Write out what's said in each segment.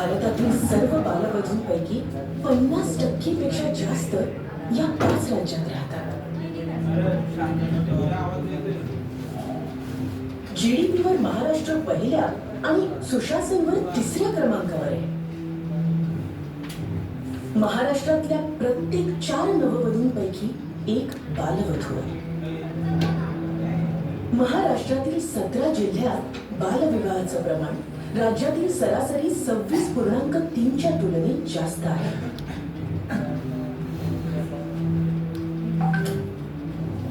भारतातील सर्व बालवधूंपैकी पन्नास टक्केपेक्षा जास्त या पाच राज्यात राहतात. जीडीपीवर महाराष्ट्र पहिल्या आणि सुशासनवर तिसऱ्या क्रमांकावर आहे. महाराष्ट्रातल्या प्रत्येक चार नववधूंपैकी एक बालवधू आहे. महाराष्ट्रातील सतरा जिल्ह्यात बालविवाहाचं प्रमाण राज्यातील सरासरी सव्वीस पूर्णांक तीनच्या तुलनेत जास्त आहे.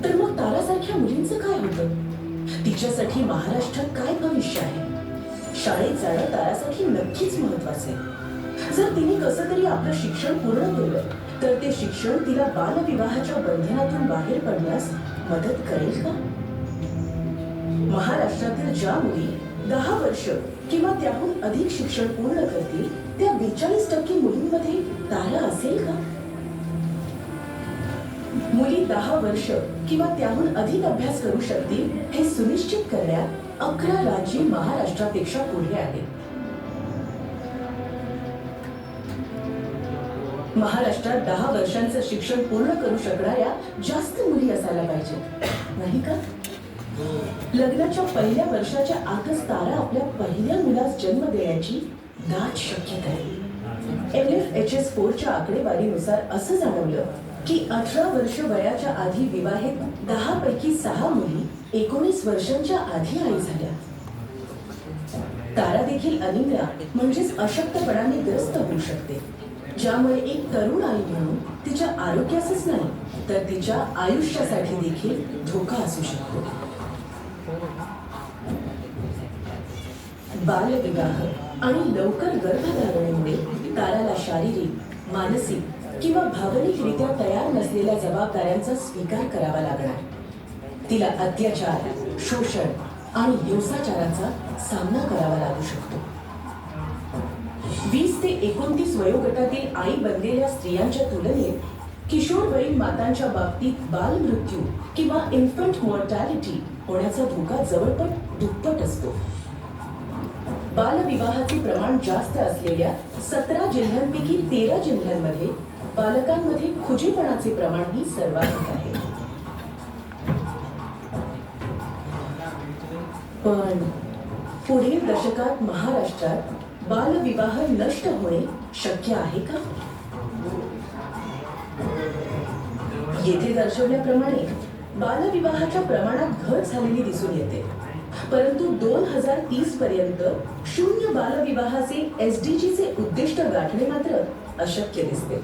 तर मग तारासारख्या मुलींचं काय होतं? तिच्यासाठी महाराष्ट्रात काय भविष्य आहे? शाळेत जाणं तारासाठी नक्कीच महत्त्वाचे जर तिने कसं तरी आपलं शिक्षण पूर्ण केलं तर ते शिक्षण तिला बालविवाहाच्या बंधनातून बाहेर पडण्यास मदत करेल का? महाराष्ट्रातील ज्या मुली दहा वर्ष किंवा त्याहून अधिक शिक्षण पूर्ण करतील त्या बेचाळीस टक्के मुलींमध्ये तारा असेल का? मुली दहा वर्ष किंवा त्याहून अधिक अभ्यास करू शकतील हे सुनिश्चित करण्यात अकरा राज्ये महाराष्ट्रापेक्षा पुढे आहेत. महाराष्ट्रात दहा वर्षांचं शिक्षण पूर्ण करू शकणाऱ्या जास्त मुली असायला पाहिजेत. नाही का? लग्नाच्या पहिल्या वर्षाच्या आतच तारा आपल्या पहिल्या मुलास जन्म देण्याची दाट शक्यता आहे. एल एफ एच एस फोरच्या आकडेवारीनुसार असं जाणवलं की अठरा वर्ष वयाच्या आधी विवाहित दहा पैकी सहा मुली एकोणीस वर्षांच्या आधी आई झाल्या. तारा देखील अनिद्रा म्हणजेच अशक्तपणाने ग्रस्त होऊ शकते. ज्यामुळे एक तरुण आई म्हणून तिच्या आरोग्यासच नाही तर तिच्या आयुष्यासाठी देखील धोका असू शकतो. बालविवाह आणि लवकर गर्भधारणेमुळे ताराला शारीरिक मानसिक किंवा भावनिकरित्या तयार नसलेल्या जबाबदाऱ्यांचा स्वीकार करावा लागणार. तिला अत्याचार शोषण आणि हिंसाचाराचा सामना करावा लागू शकतो. वीस ते एकोणतीस वयोगटातील आई बनलेल्या स्त्रियांच्या तुलनेत किशोरवयीन मातांच्या बाबतीत बालमृत्यू किंवा इन्फंट मॉर्टॅलिटी होण्याचा धोका जवळपट दुप्पट असतो. बालविवाहाचे प्रमाण जास्त असलेल्या सतरा जिल्ह्यांपैकी तेरा जिल्ह्यांमध्ये बालकांमध्ये खुजीपणाचे प्रमाणही सर्वाधिक आहे. पण पुढील दशकात महाराष्ट्रात बालविवाह नष्ट होणे शक्य आहे का? येथे दर्शवल्याप्रमाणे बालविवाहाच्या प्रमाणात घट झालेली दिसून येते. परंतु दोन हजार तीस पर्यंत शून्य बालविवाहाचे चे उद्दिष्ट गाठणे मात्र अशक्य दिसते.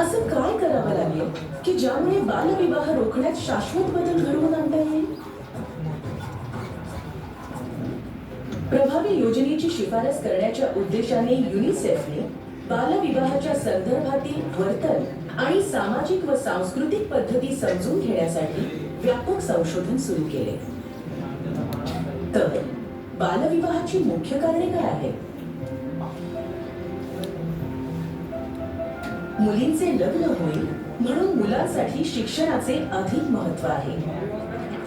असं काय करावं लागेल की ज्यामुळे बालविवाह रोखण्यात शाश्वत बदल घडवून आणता येईल? प्रभावी योजनेची शिफारस करण्याच्या उद्देशाने युनिसेफने बालविवाहाच्या संदर्भातील वर्तन आणि सामाजिक व सांस्कृतिक पद्धती समजून घेण्यासाठी व्यापक संशोधन सुरू केले. तर बालविवाहाची मुख्य कारणे काय आहेत? मुलींचे लग्न होईल म्हणून मुलांसाठी शिक्षणाचे अधिक महत्त्व आहे.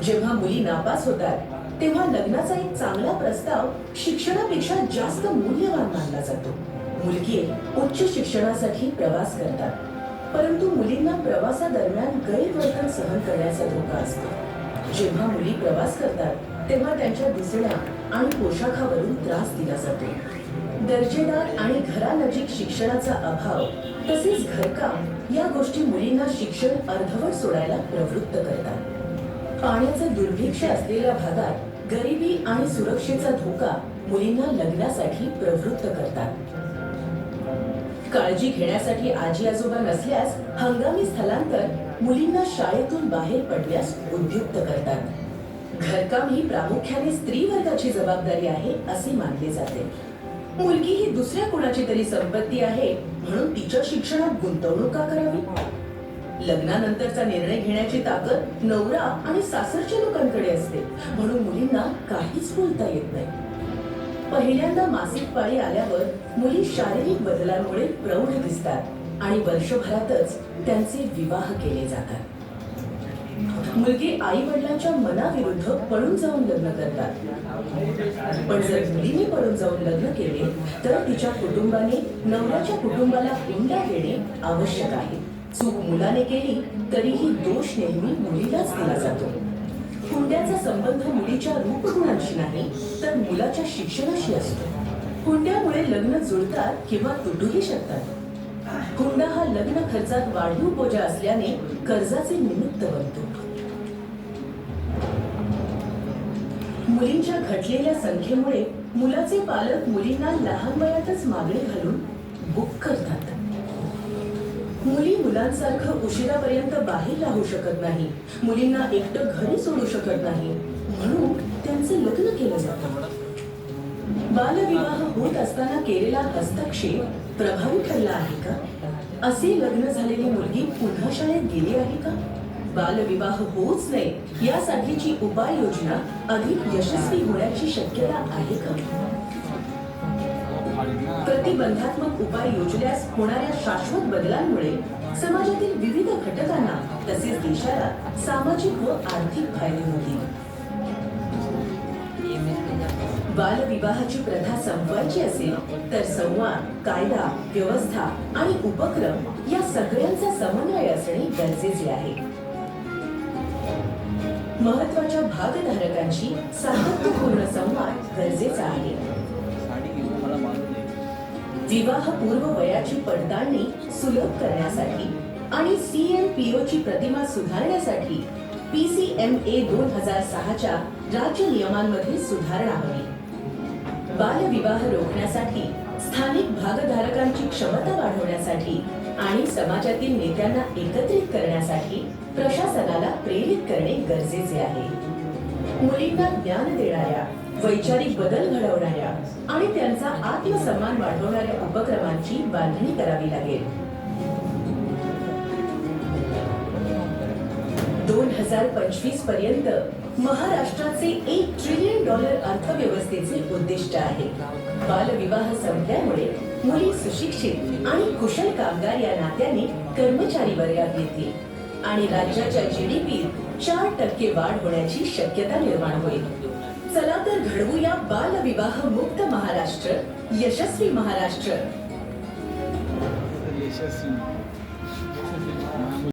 जेव्हा मुली नापास होतात तेव्हा लग्नाचा एक चांगला प्रस्ताव शिक्षणापेक्षा जास्त मूल्यवान मानला जातो. मुलगी उच्च शिक्षणासाठी प्रवास करतात. परंतु मुलींना प्रवासादरम्यान गैरवर्तन सहन करण्याचा धोका असतो. जेव्हा मुली प्रवास करतात तेव्हा त्यांच्या दिसण्या आणि पोशाखावरून त्रास दिला जातो. दर्जेदार आणि घरानजीक शिक्षणाचा अभाव तसेच घरकाम या गोष्टी मुलींना शिक्षण अर्धवट सोडायला प्रवृत्त करतात. पाण्याचं दुर्भिक्ष असलेल्या भागात गरिबी आणि सुरक्षेचा धोका मुलींना लग्नासाठी प्रवृत्त करतात. काळजी घेण्यासाठी आजी आजोबा नसल्यास हंगामी स्थलांतर मुलींना शाळेतून बाहेर पडण्यास उद्युक्त करतात. घरकाम ही प्रामुख्याने स्त्री वर्गाची जबाबदारी आहे असे मानले जाते. मुलगी ही दुसऱ्या कोणाची तरी संपत्ती आहे म्हणून तिच्या शिक्षणात गुंतवणूक का करावी. लग्नानंतरचा निर्णय घेण्याची ताकद नवरा आणि सासरच्या लोकांकडे असते म्हणून मुलींना काहीच बोलता येत नाही. पहिल्यांदा मासिक पाळी आल्यावर मुली शारीरिक बदलांमुळे प्रौढ दिसतात आणि वर्षभरातच त्यांचे विवाह केले जातात. मुलगी आई वडिलांच्या मनाविरुद्ध पळून जाऊन लग्न करतात. पण जर मुलीने पळून जाऊन लग्न केले तर तिच्या कुटुंबाने नवऱ्याच्या कुटुंबाला हुंडा देणे आवश्यक आहे. चूक मुलाने केली तरीही दोष नेहमी मुलीलाच दिला जातो. हुंड्याचा संबंध मुलीच्या रूपगुणांशी नाही तर मुलाच्या शिक्षणाशी असतो. हुंड्यामुळे लग्न जुळतात किंवा तुटूही शकतात. हुंडा हा लग्न खर्चात वाढीव बोजा असल्याने कर्जाचे निमित्त बनतो. मुलींच्या घटलेल्या संख्येमुळे मुलाचे पालक मुलींना लहान वयातच मागणी घालून बुक करतात. मुली मुलांसारखं उशिरापर्यंत बाहेर राहू शकत नाही. मुलींना एकटं घरी सोडू शकत नाही. म्हणून त्यांचे लग्न केलं जातं. बालविवाह होत असताना केलेला हस्तक्षेप प्रभावी ठरला आहे का? असे लग्न झालेली मुलगी पुन्हा शाळेत गेली आहे का? बालविवाह होऊच नये यासाठीची उपाययोजना अधिक यशस्वी होण्याची शक्यता आहे का? प्रतिबंधात्मक उपाय योजल्यास होणाऱ्या शाश्वत बदलांमुळे समाजातील विविध घटकांना तसेच देशाला सामाजिक व आर्थिक फायदे होतील. बालविवाहाची प्रथा संपवायची असेल तर संवाद कायदा व्यवस्था आणि उपक्रम या सगळ्यांचा समन्वय असणे गरजेचे आहे. महत्त्वाच्या भागधारकांशी सातत्यपूर्ण संवाद गरजेचा आहे. विवाहपूर्व वयाची पडताळणी सुलभ करण्यासाठी आणि सीएनपीओ ची प्रतिमा सुधारण्यासाठी पी सीएमए दोन हजार सहाच्या राज्य नियमांमध्ये सुधारणा हवी. बालविवाह रोखण्यासाठी स्थानिक भागधारकांची क्षमता वाढवण्यासाठी आणि समाजातील नेत्यांना एकत्रित करण्यासाठी प्रशासनाला प्रेरित करणे गरजेचे आहे. मुलींना ज्ञान देणाऱ्या वैचारिक बदल घडवणाऱ्या आणि त्यांचा आत्मसन्मान वाढवणाऱ्या उपक्रमांची बांधणी करावी लागेल. दोन हजार पंचवीसपर्यंत महाराष्ट्राचे एक ट्रिलियन डॉलर अर्थव्यवस्थेचे उद्दिष्ट आहे. बालविवाह संपल्यामुळे मुली सुशिक्षित आणि कुशल कामगार या नात्याने कर्मचारी वर्गात येतील. आणि राज्याच्या जीडीपी चार टक्के वाढ होण्याची शक्यता निर्माण होईल. चला तर घडवूया बालविवाह मुक्त महाराष्ट्र यशस्वी महाराष्ट्र. यशस्वी.